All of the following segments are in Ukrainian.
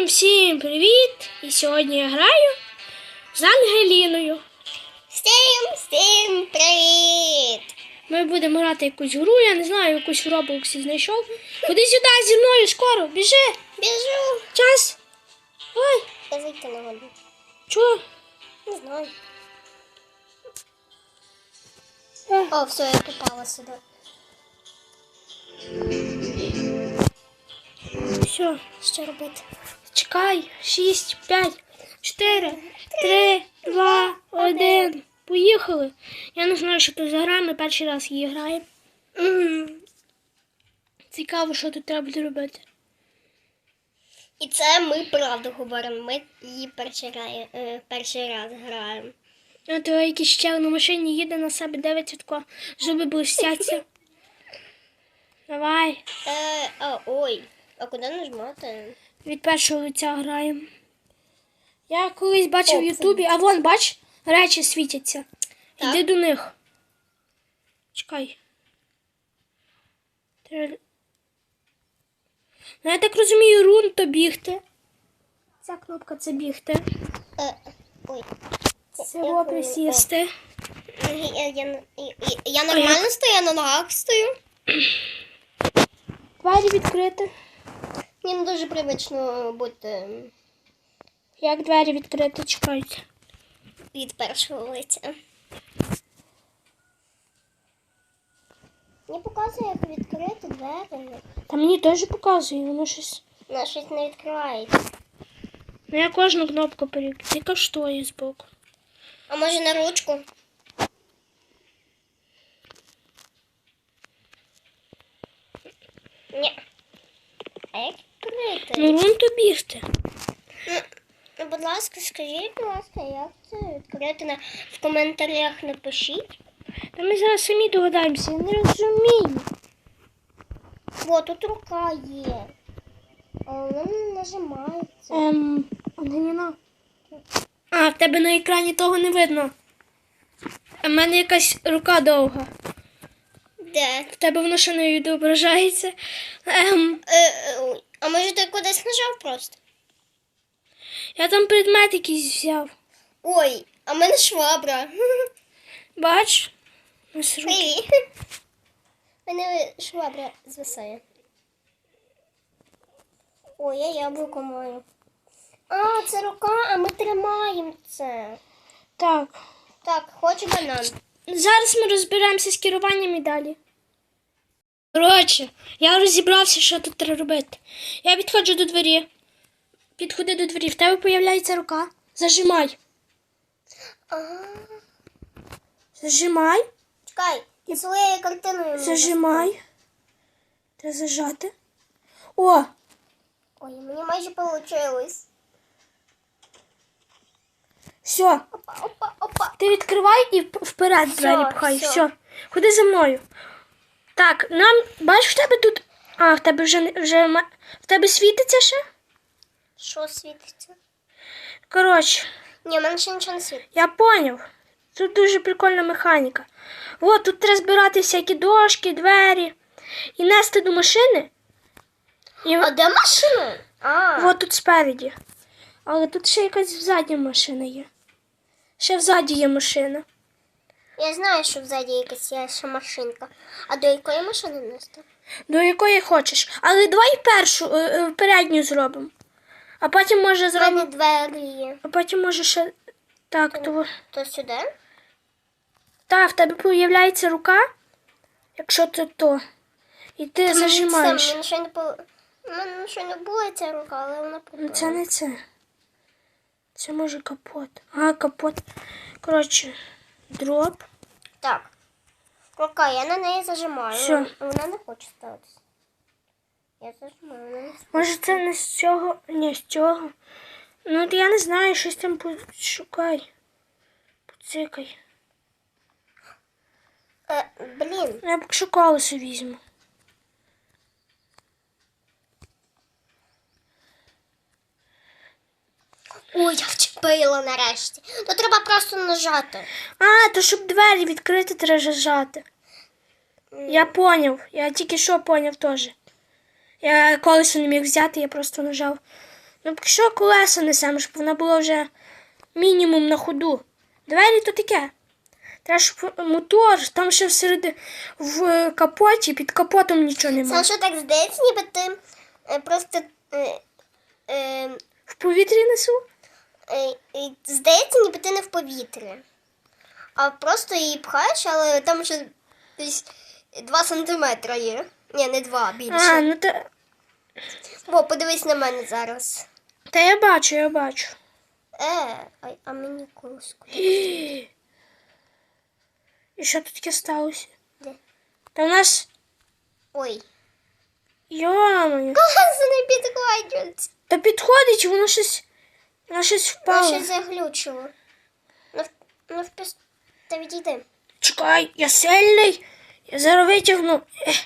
Всім всім привіт! І сьогодні я граю з Ангеліною. Всім, всім привіт! Ми будемо грати якусь гру, я не знаю, якусь в Роблоксі знайшов. Ходи сюди зі мною скоро, біжи! Біжу! Час! Ой, вийти не можу. чого? Не знаю. Е, О, все, я попала сюди. Все, Що робити? Чекай. Шість, п'ять, чотири, три, два, один. Поїхали. Я не знаю, що тут за гра, ми перший раз її граємо. Цікаво, що тут треба буде робити. І це ми правду говоримо. Ми її перший раз, е, перший раз граємо. А то якийсь ще на машині їде на себе дивиться тако, зуби блистяться. Давай, Е, а, ой, а куди нажмати? Від першого лиця граємо. Я колись бачив в Ютубі, а вон, бач, речі світяться. Так. Іди до них. Чекай. Треба- Ну, я так розумію, рун то бігти. Ця кнопка це бігти. Е, ой. Це Я о, присісти. Я, я, я, я, я нормально стою, я на ногах стою. Двері відкрити. Мені дуже привично бути Як двері відкрити, чекайте. від першого лиця. Мені показує, як відкрити двері. Та мені теж показує, воно щось. Вона щось не відкривається. Ну я кожну кнопку перек. Яка що є збоку. А може на ручку? Ні. А як відкрити? Ну рун то бігти. Ну, будь ласка, скажіть, будь ласка, як це відкрити на... в коментарях напишіть. Та ми зараз самі догадаємося, я не розумію. О, тут рука є. А вона не нажимається. Ем, Ангеліна. А, в тебе на екрані того не видно. А в мене якась рука довга. Де? В тебе воно ще не відображається. Ем, Е, е. А може ти кудись нажав просто? я там предмет якийсь взяв. Ой, а в мене швабра. Бач? Ось руки. У мене швабра звисає. Ой, я яблуко маю. А, це рука, а ми тримаємо це. Так. Так, хочу банан. Зараз ми розберемося з керуванням і далі. Коротше, я розібрався, що тут треба робити. Я підходжу до двері. Підходи до двері, в тебе появляється рука. Зажимай. Зажимай. чекай, і своєю картиною. Зажимай. Треба зажати. О! Ой, мені майже вийшло. Все. Опа, опа, опа. Ти відкривай і вперед двері пхай. Все. Ходи за мною. Так, нам. Бачиш, в тебе тут. А, в тебе вже вже в тебе світиться ще? Що світиться? Коротше. Ні, в мене ще нічого не світить. Я поняв. Тут дуже прикольна механіка. От тут треба збирати всякі дошки, двері і нести до машини. І А де машина? А, от тут спереді. Але тут ще якась взаді машина є. Ще взаді є машина. Я знаю, що взаді якась є ще машинка. А до якої машини нести? До якої хочеш. Але давай першу, е, е, передню зробимо. А потім може зробимо. мене двері є. А потім може ще. Так, то. То сюди? Та, в тебе появляється рука, якщо це то. І ти зажимаєш. Це, мені ще не по... У мене ще не була ця рука, але вона Ну, попала. це не це. Це може капот. А, капот. Коротше, дроп. Так. Рука, я на неї зажимаю. Що? Вона не хоче ставитися. Я зажимаю, вона не Може це не з цього, ні, з цього. Ну, от я не знаю, щось там пошукай. Поцикай. Е, блін. Я б колесо візьму. Ой, я вчепила нарешті. То треба просто нажати. А, то щоб двері відкрити, треба зажати. Я поняв. Я тільки що поняв теж. Я колесо не міг взяти, я просто нажав Ну, поки що колеса несемо, щоб вона була вже мінімум на ходу. Двері то таке. Треба, щоб мотор, там ще всередині в капоті, під капотом нічого немає. Саша так здається, ніби ти е, просто е, е, В повітрі несу. Е, здається, ніби ти не в повітрі. А просто її пхаєш, але там ще десь 2 сантиметри є. Ні, не 2, більше. А, ну та, Бо подивись на мене зараз. та я бачу, я бачу. Е, а, а мені колоску. І що тут таке сталося? Де? Та у нас. Ой. Йомаю. Колеса не підходять. Та підходить, воно щось. Воно щось Воно впало. ще заглючило. Ну, в- ну впис... Та відійди. Чекай, я сильний. Я зараз витягну. Ех.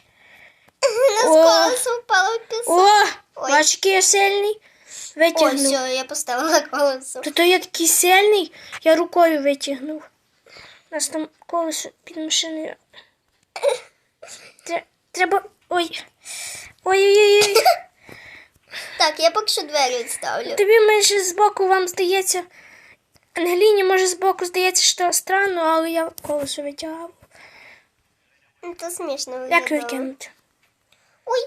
На О. колесо впало в пісок. О! Ой. Бач, який я сильний. Ой, Витягнув. все, я поставила колесо. То, то я такий сильний, я рукою витягнув. У нас там колесо під машиною. Треба. Ой. Ой-ой-ой. Так, я поки що двері відставлю. Тобі менше збоку вам здається. Ангеліні, може, збоку здається, що странно, але я колесо витягав. Ну, Це смішно Як виглядало. викинути? Ой,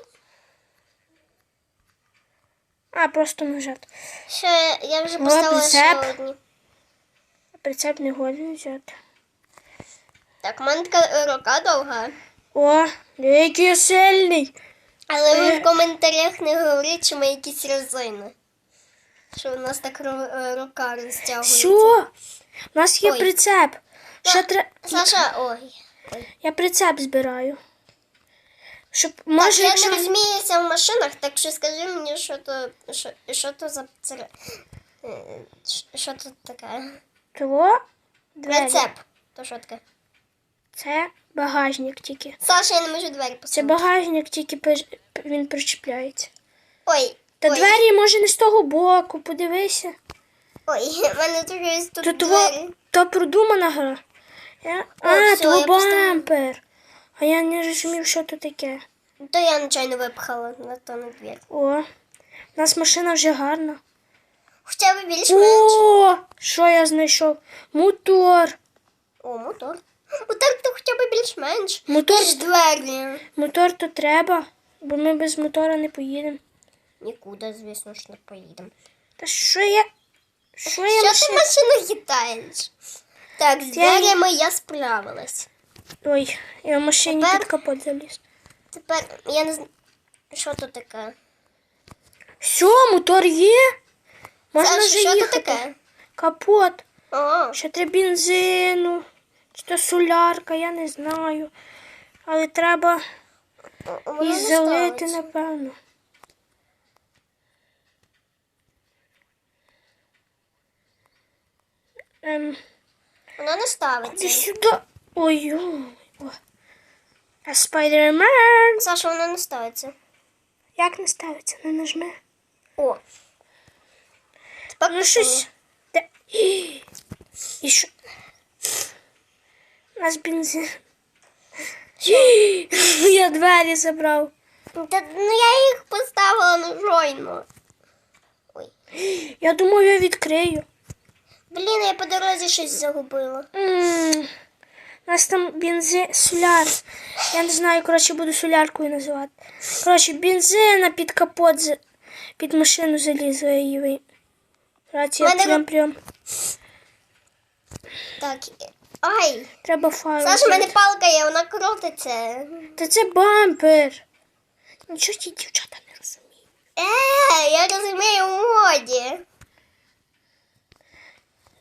А, просто нажати. ще я вже О, поставила ще одні. Прицеп не годен взяти. Так, в мене така рука довга. О, який сильний. Але ви Е. в коментарях не говоріть, що ми якісь резини. Що у нас так е, рука розтягується. Що? У нас є Ой. прицеп. Що тре... Саша, ой. Я прицеп збираю. Щоб Так, може, я не розуміюся в машинах, так що скажи мені, що то, що, що то за цер... е, що- тут таке? Двері. Прицеп. То що таке? Це багажник тільки. Саша, я не можу двері Це багажник тільки він причіпляється. Ой, Та ой, двері може не з того боку, подивися. ой, в мене тут є тут То двері. то продумана гра. Я... О, А, всьо, поставила. бампер. А я не розумів, що то таке. То я нечайно випхала на то на двір. О, у нас машина вже гарна. Хоча б більш-менш. О, що я знайшов? Мотор. О, мотор. Мотор то хоча б більш-менш. Мотор, Ніж двері. мотор то треба, бо ми без мотора не поїдемо. Нікуди, звісно ж, не поїдемо. Та що я. Що я Що ти машину хитаєш? Так, з Я- дверями я справилась. Ой, я в машині Тепер- під капот заліз. Тепер я не знаю, що тут таке. Все, мотор є. Можна вже що їхати. таке? Капот. О, Ще треба бензину. Чи то солярка, я не знаю. Але треба і залити, напевно. Ем, Воно не іди ставиться. сюди. Ой-ой. А Спайдермен. Саша, воно не ставиться. Як не ставиться? Не нажми. О. Тепер Ну щось. І що? Нас бензин. Я двері забрав. Та, ну я їх поставила на жойно. Ой. Я думаю, я відкрию. Блін, я по дорозі щось загубила. М, У нас там бензин, соляр. Я не знаю, коротше, буду соляркою називати. Коротше, бензина під капот, за- під машину залізла я її. ви- Мене прям прям. Так. Ай! Треба фару. Саша, в мене палка є, вона крутиться. Та це бампер. Нічого ті дівчата не розуміють. Е, я розумію у моді.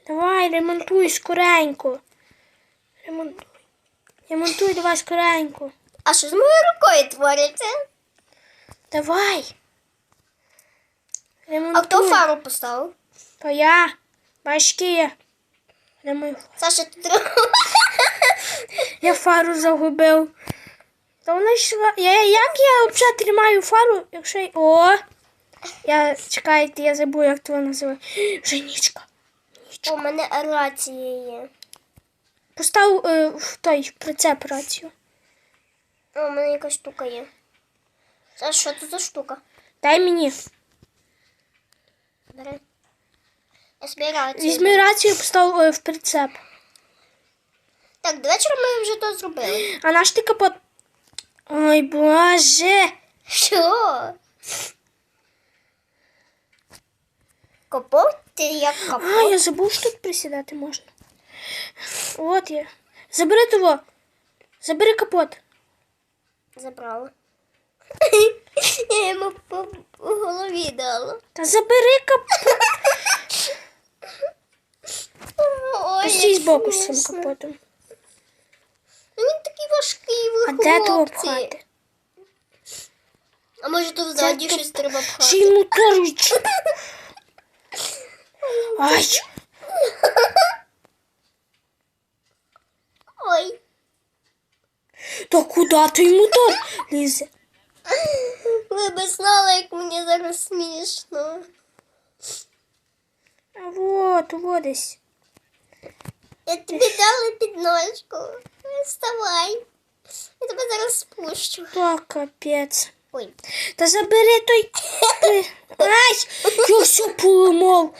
Давай, ремонтуй скоренько. Ремонтуй. Ремонтуй давай скоренько. А що з моєю рукою твориться? Давай. А Ремонтуй. хто фару поставив? То я. Бачки я. Де? Саша, ти трохи. Я фару загубив. Та вона йшла. Я, як я взагалі тримаю фару, якщо. О! Я чекайте, я забув, як то називає. Вже нічка. У мене рація є. Постав е, в той прицеп рацію. О, у мене якась штука є. Саша, що це за штука? Дай мені. Бери. Я собі рацію. Візьми рацію і постав е, в прицеп. Так, до вечора ми вже то зробили. А наш ти капот. Ой, боже. Що? Капот? Ти як капот? А, я забув, що тут присідати можна. От я. Забери того. Забери капот. Забрала. Я йому по голові дала. Та забери капот. Ой, Постій як збоку з цим смішно. капотом. Ну, Він такий важкий, ви А де того хлопці. пхати? А може тут ззаді Де щось треба Ще пхати? й мотор. Ай. Ой. Та куди той мотор лізе? Ви би знали, як мені зараз смішно. А вот, вот десь. Я тобі дала підножку. Вставай. Я тебе зараз спущу. Та капець. Ой. Та забери той. Ай, я все поламав.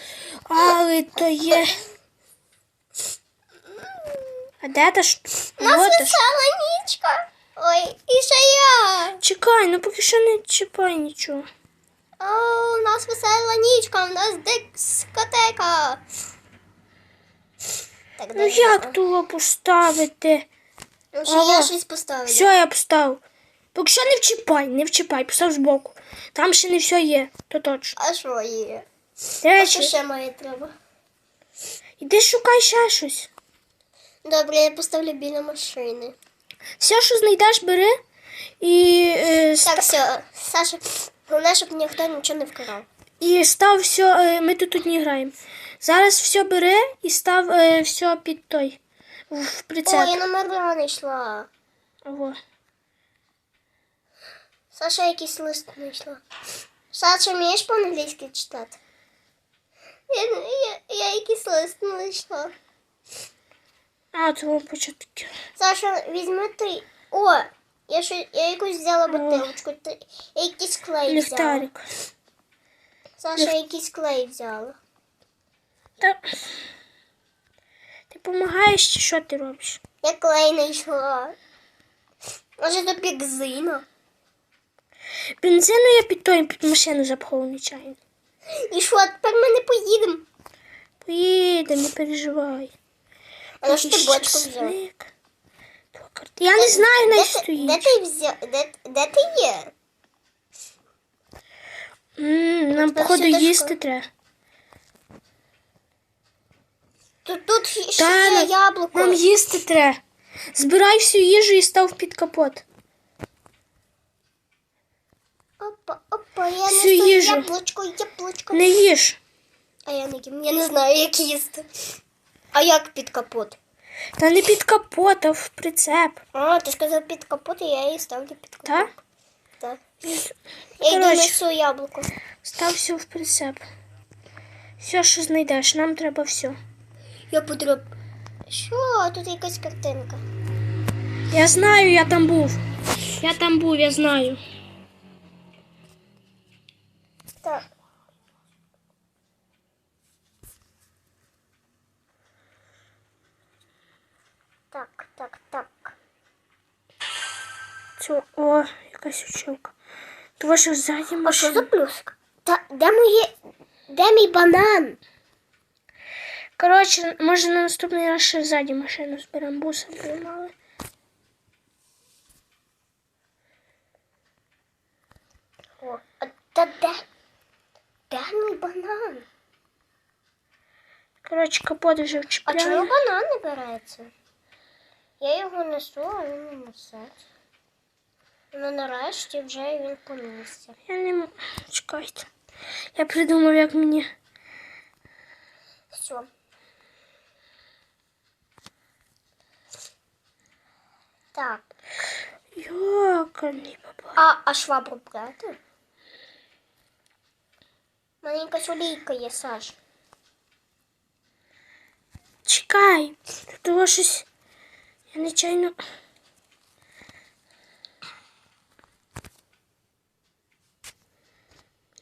Але то є. А де та ж? У нас весела нічка. Ой, і ще я. Чекай, ну поки що не чіпай нічого. О, у нас весела нічка, у нас дискотека. Так, Ну як того поставити? Ну, ще я щось поставлю. Все, я поставив. Поки що не вчіпай, не вчіпай, постав збоку. Там ще не все є, то точно. А що є? До Що речі, ще має треба? іди шукай ще щось. Добре, я поставлю біля машини. Все, що знайдеш, бери і, е, Так, все, Саша, головне, щоб ніхто нічого не вкрав. і став все. Е, ми тут, тут не граємо. Зараз все бери і став е, все під той. В прицеп. я номера не йшла. Ого. Саша якийсь лист знайшла. Саша, вмієш по-англійськи читати? Я, я, я якийсь лист знайшла. А, того початки. Саша, візьми ти. О, я, ще, я якусь взяла бутилочку. Ти, я якийсь клей взяла. Ліхтарик. Саша, я якийсь клей взяла. Та... Ти допомагаєш чи що ти робиш? Я клей знайшла. Може, то бікзина. Бензину я під той під машину запхав нечайно. І що, тепер ми не поїдемо? Поїдемо, не переживай. А що ти бочку взяв? Я не знаю, де ти, стоїть. де ти взяв? Де, де ти є? М, Нам, походу, їсти треба. Тут, тут ще Та, є яблуко. Нам їсти треба. Збирай всю їжу і став під капот. Опа, опа, я Всю несу їжу. яблучко, яблучко. Не їж. А я не їм. Я не знаю, як їсти. А як під капот? Та не під капот, а в прицеп. А, ти сказав під капот, і я її ставлю під капот. Так? Так. Я йду Коротше. несу яблуко. Став все в прицеп. Все, що знайдеш, нам треба все. Я потріб. Що? Тут якась картинка. Я знаю, я там був. Я там був, я знаю. Так. Так, так, так. Це, о, якась училка. Того, що ззаді А що машина. за плюска? Та де моє. Де мій банан? Коротше, може на наступний раз ще ззаді машину зберемо, буса приймали. О, а та де? Де мій банан? Коротше, капот вже А вчіпляю. чому банан не береться? Я його несу, а він не несеться. Ну нарешті вже він помісться. Я не м- чекайте. Я придумав, як мені. Все. Так. Йоканий баба. А, а швабру брати? Маленька солійка є, Саш. Чекай. Тут щось. Я нечайно.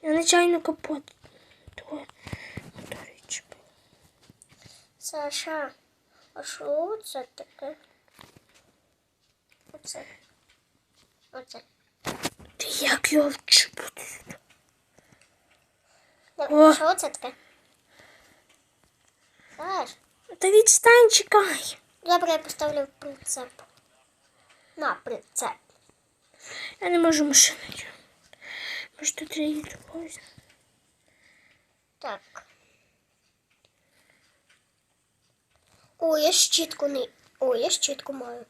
Я нечайно капот. Саша, а що це таке? Оце. Оце. Ти як його вчепити? Що це таке? Саш, Та відстань, чекай. добре, я поставлю прицеп. На прицеп. Я не можу машину. Може тут її допомогти? Так. О, я щітку не. О, я щітку маю.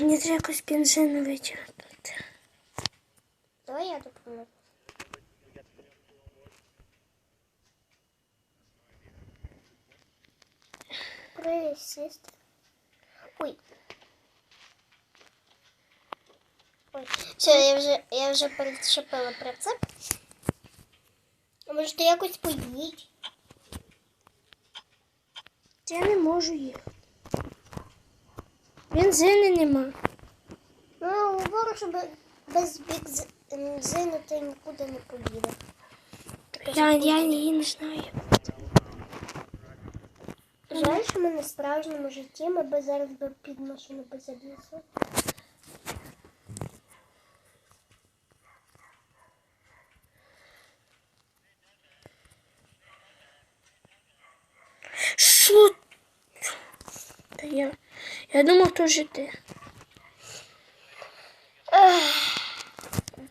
Мені треба якось бензин витягнути. Давай я допоможу. Присіст. Ой. Ой. Все, я вже, я вже перечепила прицеп. А може ти якось поїдь? Я не можу їхати. Бензину нема. Ну, говорю, що бе- без бензину ти нікуди не поїде. Я, я її не знаю. Жаль, що ми на справжньому житті, ми би зараз би під машину би залізли. Що? Та я, думав, то вже ти.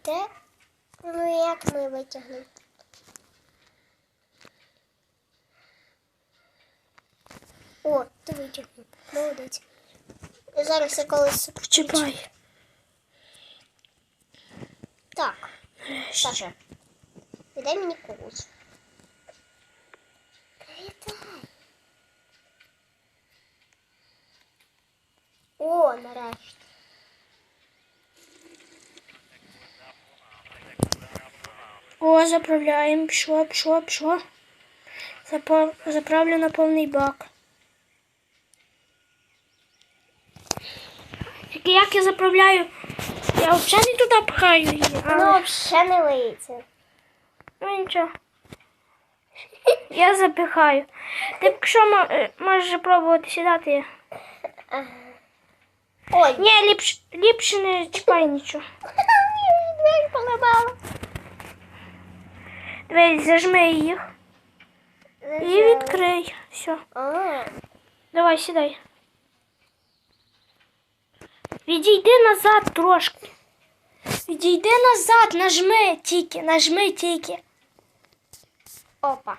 Де? Ну як ми витягнемо? О, ти витягнув. Молодець. Зараз я колись. Почекай. Так, Саша. Дай мені колос. Передай. О, нарешті. О, заправляємо. Пішло, пішло, пішло. Запа- Заправлю на повний бак. Тільки як я заправляю? Я взагалі не туди пхаю її. але- Ну, взагалі не лиється. Ну нічого. Я запихаю. Ти якщо е, можеш пробувати сідати. Ой, Ні, ліпше, ліпше не чіпай нічого. двері поламала. Дивись, зажми їх і відкрий. Все. А, Давай, сідай. Відійди назад трошки. Відійди назад, нажми тільки, нажми тільки. опа.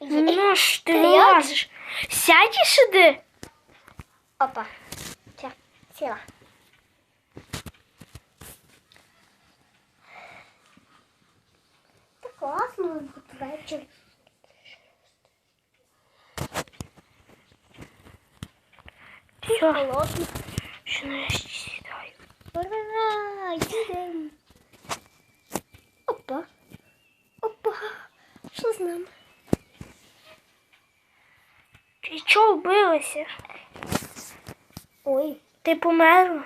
Ну ж ти як? Сядь і сиди. Опа. Все, сіла. Так класно тут вечір. Холодно. що нарешті сідаю. Ура, їдемо. Опа. Опа. Що з нами? Ти чого вбилася? Ой. Ти померла?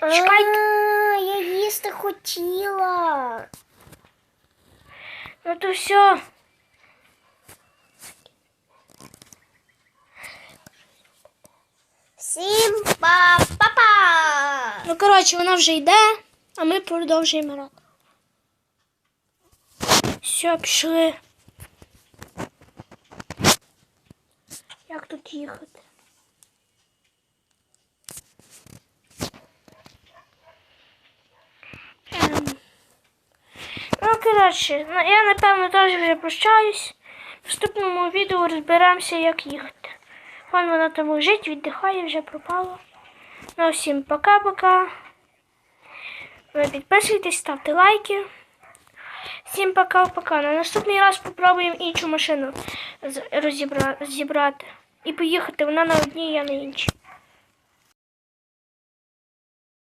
Чекай. А, я їсти хотіла. Ну то все. Всім па-па-па! Ну, коротше, вона вже йде, а ми продовжуємо рок. Все, пішли. Як тут їхати? Коротше, ну, я напевно теж вже прощаюсь. В наступному відео розберемося, як їхати. Вон вона там лежить, віддихає, вже пропала. Ну, всім пока-пока. Підписуйтесь, ставте лайки. Всім пока-пока. На наступний раз попробуємо іншу машину з- розібра- зібрати. І поїхати. Вона на одній, я на іншій.